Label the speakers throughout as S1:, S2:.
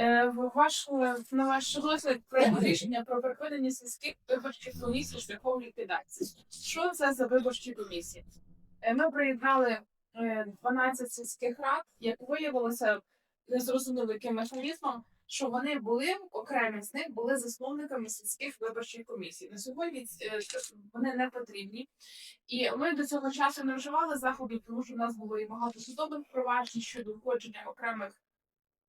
S1: Е, в ваш, на ваш розгляд проект рішення про припинення сільських виборчих комісій шляхом ліквідації. Що це за виборчі комісії? Е, Ми приєднали е, 12 сільських рад, як виявилося, не яким механізмом, що вони були окремі з них були засновниками сільських виборчих комісій. На сьогодні е, вони не потрібні. І ми до цього часу не вживали заходів, тому що в нас було і багато судових проваджень щодо входження окремих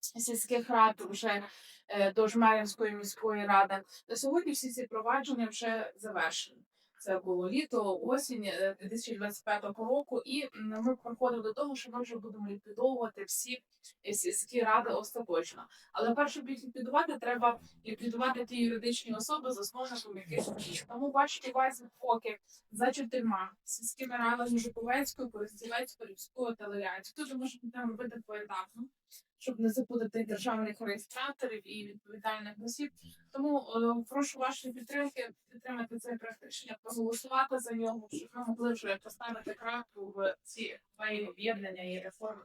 S1: сільських рад вже е, до Жмеринської міської ради. На сьогодні всі ці провадження вже завершені. Це було літо, осінь е, 2025 року, і ми приходимо до того, що ми вже будемо ліквідовувати всі е, сільські ради остаточно. Але перше ліквідувати, треба ліквідувати ті юридичні особи, засновником яких. Тому бачите увазі поки за чотирма сільськими радами Жуковецькою, Поростілецькою, Рівською та Лилянською. Тут може там робити поетапно, щоб не запутати державних реєстраторів і відповідальних осіб. Тому е, прошу вашої підтримки підтримати цей проект рішення, проголосувати за нього, щоб ми могли вже поставити крапку в ці вої об'єднання і реформи.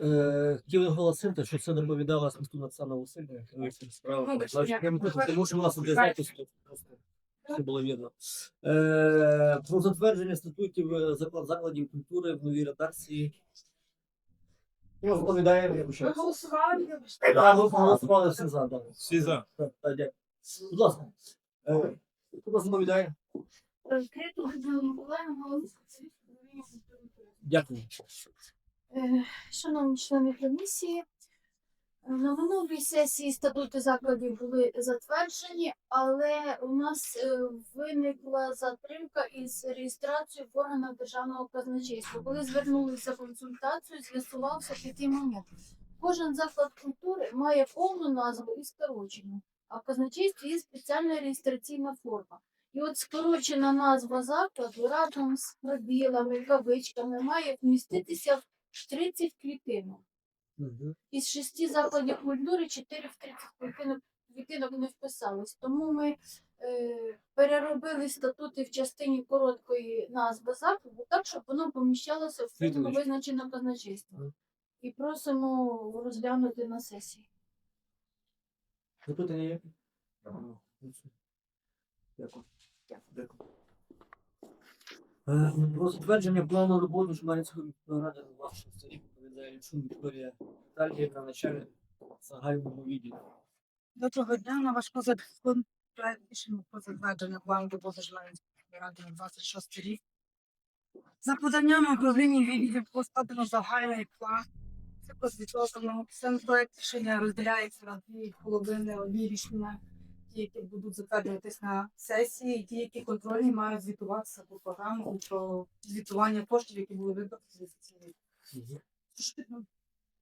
S2: Е, Хотів наголосити, що це доповідала Свистуна Оксана Васильівна, коли справа. Не тому що у нас буде запис, то просто все було вірно. Е, Про затвердження статутів е, закладів культури в новій редакції. Доповідає,
S1: Ви голосували?
S2: Так, ви проголосували всі за.
S3: Всі за.
S2: Так, так, дякую. Будь ласка. Е, Хто вас доповідає?
S4: Криту Людмила Миколаївна, голова
S2: Дякую.
S4: Е, Шановні члени комісії, е, на минулій сесії статути закладів були затверджені, але у нас е, виникла затримка із реєстрацією в органах державного казначейства. Коли звернулися консультацію, з'ясувався такий момент. Кожен заклад культури має повну назву і скорочену, а в казначействі є спеціальна реєстраційна форма. І от скорочена назва закладу разом з пробілами, кавичками має вміститися в 30 клітинок.
S2: Мгм.
S4: Із шести закладів культури 4 в 30 клітинок, клітинок не вписались. Тому ми е, переробили статути в частині короткої назви закладу так, щоб воно поміщалося в
S2: Слідуючи.
S4: визначеного казначейства. І просимо розглянути на сесії.
S2: Запитання є? Дякую. Дякую. Е, Про затвердження плану роботи міської ради на 26 рік відповідає Лічун Вікторія Віталіївна, начальник загальному відділу.
S5: Доброго дня на ваш позад проект рішення про затвердження плану роботи ради на 26 рік. За поданням управління відділів поставлено загальний план. Це посвітлено. Сам проект рішення розділяється на дві половини одні рішення, ті, які будуть затверджуватись на сесії, і ті, які контрольні мають звітуватися по програму про звітування коштів, які були вибрані з.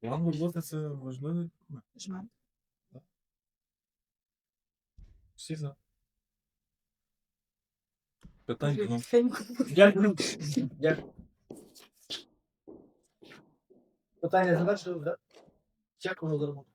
S3: План роботи це важливий. документ. Всі за. Питань ну,
S2: Дякую. Дякую. Питання завершили, так? Дякую за роботу.